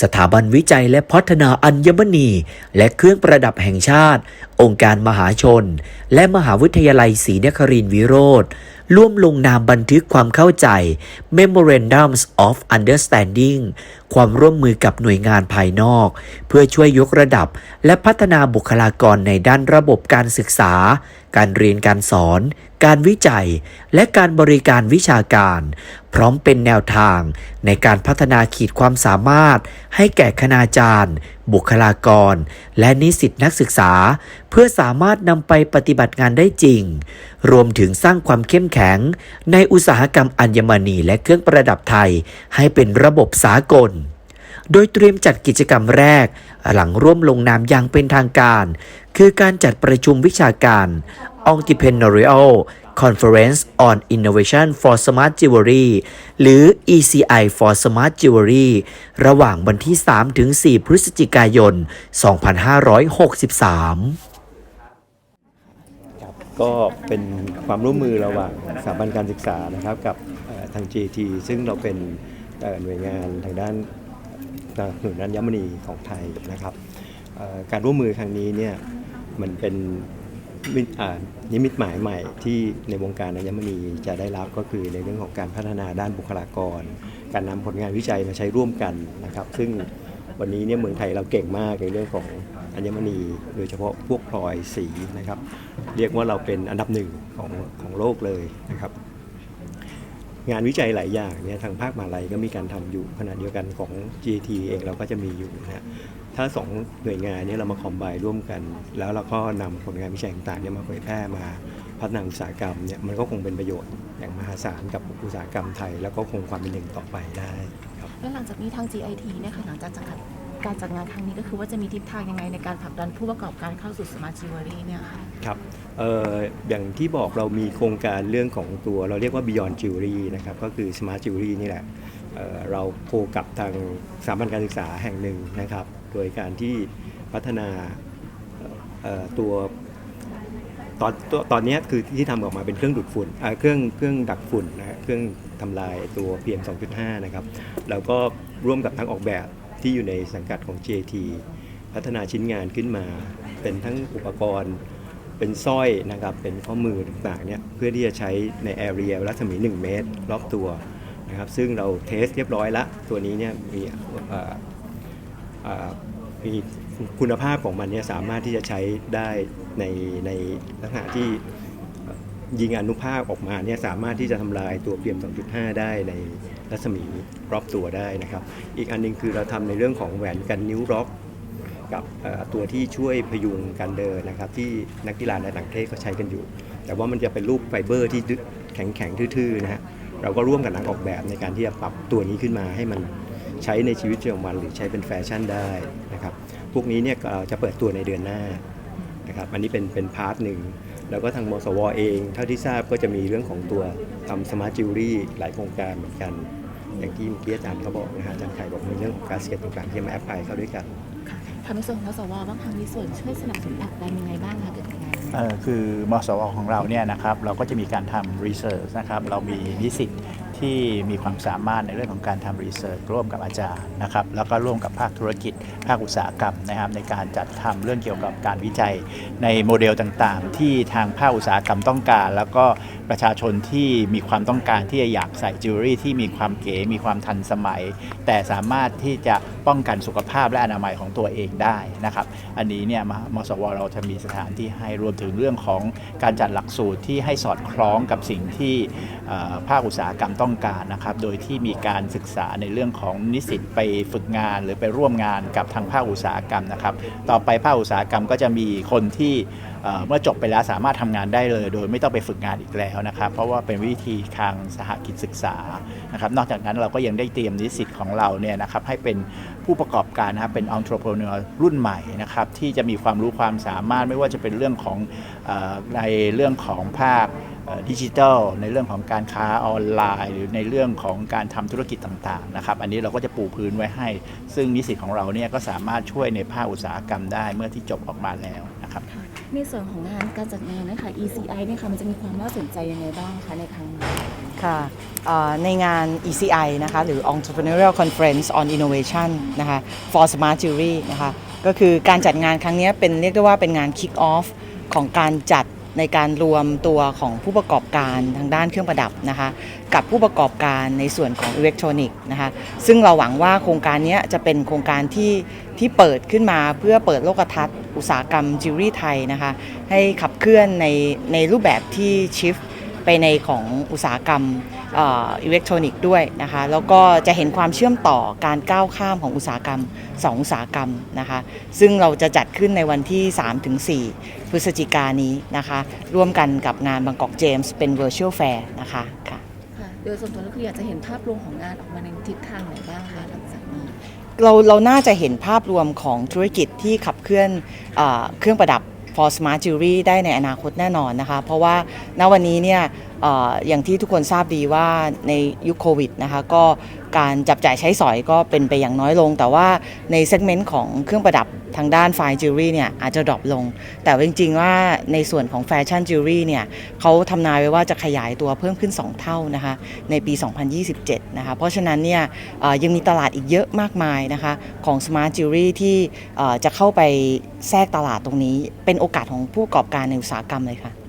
สถาบันวิจัยและพัฒนาอัญมณี และเครื่องประดับแห่งชาติ องค์การมหาชน และมหาวิทยาลัยศรีนครินทร์วิโรธร่วมลงนามบันทึกความเข้าใจ Memorandums of Understanding ความร่วมมือกับหน่วยงานภายนอก เพื่อช่วยยกระดับและพัฒนาบุคลากรในด้านระบบการศึกษา การเรียนการสอน การวิจัย และการบริการวิชาการ พร้อมเป็นแนวทางในการพัฒนาขีดความสามารถ ให้แก่คณาจารย์ บุคลากร และนิสิตนักศึกษา เพื่อสามารถนำไปปฏิบัติงานได้จริง รวมถึงสร้างความเข้มแข็ง ในอุตสาหกรรมอัญมณีและเครื่องประดับไทย ให้เป็นระบบสากล โดยเตรียมจัดกิจกรรมแรก หลังร่วมลงนามอย่างเป็นทางการ คือการจัดประชุมวิชาการ Entrepreneurial Conference on Innovation for Smart Jewelry หรือ ECI for Smart Jewelry ระหว่างวันที่ 3-4 พฤศจิกายน 2563ก็เป็นความร่วมมือระหว่างสถาบันการศึกษานะครับกับทาง GT ซึ่งเราเป็นหน่วยงานทางด้าน สนับสนุนอัญมณีของไทยนะครับการร่วมมือครั้งนี้เนี่ยมันเป็นนิมิตหมายใหม่ที่ในวงการอัญมณีจะได้รับก็คือในเรื่องของการพัฒนาด้านบุคลากร การนำผลงานวิจัยมาใช้ร่วมกันนะครับ ซึ่งวันนี้เนี่ยเมืองไทยเราเก่งมากในเรื่องของอัญมณี โดยเฉพาะพวกพลอยสีนะครับ เรียกว่าเราเป็นอันดับหนึ่งของของโลกเลยนะครับ งานวิจัยหลายอย่างเนี่ยทางภาคมหาลัยก็มีการทำอยู่ขณะเดียวกันของ GT เองเราก็จะมีอยู่นะฮะถ้าสองหน่วยงานเนี้เรามาคอมไบร่วมกัน แล้วเราก็นำผลงานวิจัยต่างๆเนี่ยมาเผยแพร่มาพัฒนาอุตสาหกรรมเนี่ยมันก็คงเป็นประโยชน์อย่างมหาศาลกับอุตสาหกรรมไทย แล้วก็คงความเป็นหนึ่งต่อไปได้ครับแล้วหลังจากนี้ทาง GIT เนี่ยค่ะหลังจากจัด การจัดงานครั้งนี้ก็คือว่าจะมีทิศทางยังไงในการผลักดันผู้ประกอบการเข้าสู่ Smart Jewelry เนี่ยค่ะครับเอ่ออย่างที่บอกเรามีโครงการเรื่องของตัว เราเรียกว่า Beyond Jewelry นะครับก็คือ Smart Jewelry นี่แหละเเราโคกับทางสถาบันการศึกษาแห่งหนึ่งนะครับ โดยการที่พัฒนาตัวตอนตอนตอนนี้คือที่ทำออกมาเป็นเครื่องดูดฝุ่นเเครื่องเครื่องดักฝุ่นนะฮะเครื่องทำลายตัว PM 2.5 นะครับ แล้วก็ร่วมกับทั้งออกแบบ ที่อยู่ในสังกัดของ JT พัฒนาชิ้นงานขึ้นมา เป็นทั้งอุปกรณ์ เป็นสร้อยนะครับ เป็นข้อมือต่างๆเนี่ยเพื่อที่จะใช้ในแอเรียรัศมี 1 เมตร รอบตัวนะครับ ซึ่งเราเทสเรียบร้อยละตัวนี้เนี่ยมีมีคุณภาพของมันเนี่ยสามารถที่จะใช้ได้ในในลักษณะที่ ยิงอนุภาคออกมาเนี่ยสามารถที่จะทำลายตัวเพียม 2.5 ได้ในรัศมีรอบตัวได้นะครับ อีกอันหนึงคือเราทำในเรื่องของแหวนกันนิ้วร็อกกับตัวที่ช่วยพยุงการเดินนะครับ ที่นักกีฬาในต่างประเทศเขาใช้กันอยู่ แต่ว่ามันจะเป็นรูปไฟเบอร์ที่แข็งแข็งๆทื่อๆนะฮะเราก็ร่วมกับนักออกแบบในการที่จะปรับตัวนี้ขึ้นมาให้มันใช้ในชีวิตประจำวันหรือใช้เป็นแฟชั่นได้นะครับ พวกนี้เนี่ยเอ่อจะเปิดตัวในเดือนหน้านะครับอันนี้เป็นเป็นพาร์ทหนึ่ง แล้วก็ทางมสวเอง เท่าที่ทราบก็จะมีเรื่องของตัวทำสมาร์ทจิวเวลรี่หลายโครงการเหมือนกัน อย่างที่เมื่อกี้อาจารย์เขาบอกนะฮะอาจารย์ไข่บอกในเรื่องของการสเก็ตต่างๆที่มาแอพพลายเข้าด้วยกันทางในส่วนของมสวบ้างทางมีส่วนช่วยสนับสนุนผลักดันยังไงบ้างคะเกี่ยวกับงานนี้เอ่อคือมสวของเราเนี่ยนะครับเราก็จะมีการทำรีเสิร์ชนะครับเรามีนิสิต ที่มีความสามารถในเรื่องของการทำรีเสิร์ชร่วมกับอาจารย์นะครับแล้วก็ร่วมกับภาคธุรกิจ ภาคอุตสาหกรรมนะครับในการจัดทำเรื่องเกี่ยวกับการวิจัยในโมเดลต่างๆ ที่ทางภาคอุตสาหกรรมต้องการ แล้วก็ประชาชนที่มีความต้องการที่จะอยากใส่จิวเวลรี่ที่มีความเก๋มีความทันสมัย แต่สามารถที่จะป้องกันสุขภาพและอนามัยของตัวเองได้นะครับอันนี้เนี่ยมมสวเราจะมีสถานที่ให้รวมถึงเรื่องของการจัดหลักสูตรที่ให้สอดคล้องกับสิ่งที่ภาคอุตสาหกรรมต้องการนะครับ โดยที่มีการศึกษาในเรื่องของนิสิตไปฝึกงาน หรือไปร่วมงานกับทางภาคอุตสาหกรรมนะครับ ต่อไปภาคอุตสาหกรรมก็จะมีคนที่เเมื่อจบไปแล้วสามารถทำงานได้เลย โดยไม่ต้องไปฝึกงานอีกแล้วนะครับ เพราะว่าเป็นวิธีทางสหกิจศึกษานะครับ นอกจากนั้นเราก็ยังได้เตรียมนิสิตของเราเนี่ยนะครับให้เป็นผู้ประกอบการนะครับเป็น entrepreneur รุ่นใหม่นะครับที่จะมีความรู้ความสามารถไม่ว่าจะเป็นเรื่องของออในเรื่องของภาค ดิจิทัลในเรื่องของการค้าออนไลน์ หรือในเรื่องของการทำธุรกิจต่างๆนะครับอันนี้เราก็จะปูพื้นไว้ให้ ซึ่งนิสิตของเราเนี่ยก็สามารถช่วยในภาคอุตสาหกรรมได้เมื่อที่จบออกมาแล้วนะครับนะครับค่ะในส่วนของงานการจัดงานนะคะ ECI เนี่ยค่ะมันจะมีความน่าสนใจยังไงบ้างคะในครั้งนี้ค่ะเอ่อในงาน ECI นะคะหรือ Entrepreneurial Conference on Innovation นะคะ for Smart Jewelry นะคะก็คือการจัดงานครั้งนี้เป็นเรียกได้ว่าเป็นงาน Kick Off ของการจัด ในการรวมตัวของผู้ประกอบการทางด้านเครื่องประดับนะคะ กับผู้ประกอบการในส่วนของอิเล็กทรอนิกส์นะคะ ซึ่งเราหวังว่าโครงการนี้จะเป็นโครงการที่ที่เปิดขึ้นมาเพื่อเปิดโลกทัศน์ อุตสาหกรรมจิวเวลรี่ไทยนะคะ ให้ขับเคลื่อนในในรูปแบบที่ชิฟไปในของอุตสาหกรรม อิเล็กทรอนิกส์ด้วยนะคะแล้วก็จะเห็นความเชื่อมต่อการก้าวข้ามของอุตสาหกรรม2อุตสาหกรรมนะคะซึ่งเราจะจัดขึ้นในวันที่ 3-4 พฤศจิกายนนี้นะคะร่วมกันกับงานบางกอกเจมส์เป็น Virtual Fair นะคะค่ะค่ะโดยส่วนตัวก็คืออยากจะเห็นภาพรวมของงานออกมาในทิศทางไหนบ้างคะหลังจากนี้เราเราน่าจะเห็นภาพรวมของธุรกิจที่ขับเคลื่อนเออเครื่องประดับ for smart jewelry ได้ในอนาคตแน่นอนนะคะ เพราะว่าณวันนี้เนี่ยเอย่างที่ทุกคนทราบดีว่าในยุคโควิดนะคะก็การจับจ่ายใช้สอยก็เป็นไปอย่างน้อยลง แต่ว่าในเซกเมนต์ของเครื่องประดับทางด้านไฟจิวเวลรี่เนี่ยอาจจะดรอปลง แต่จริงๆว่าในส่วนของแฟชั่นจิวเวลรี่เนี่ยเขาทำนายไว้ว่าจะขยายตัวเพิ่มขึ้น 2 เท่านะคะในปี 2027 นะคะเพราะฉะนั้นเนี่ยยังมีตลาดอีกเยอะมากมายนะคะของ Smart Jewelry ที่เอ่จะเข้าไปแทรกตลาดตรงนี้ เป็นโอกาสของผู้ประกอบการในอุตสาหกรรมเลยค่ะ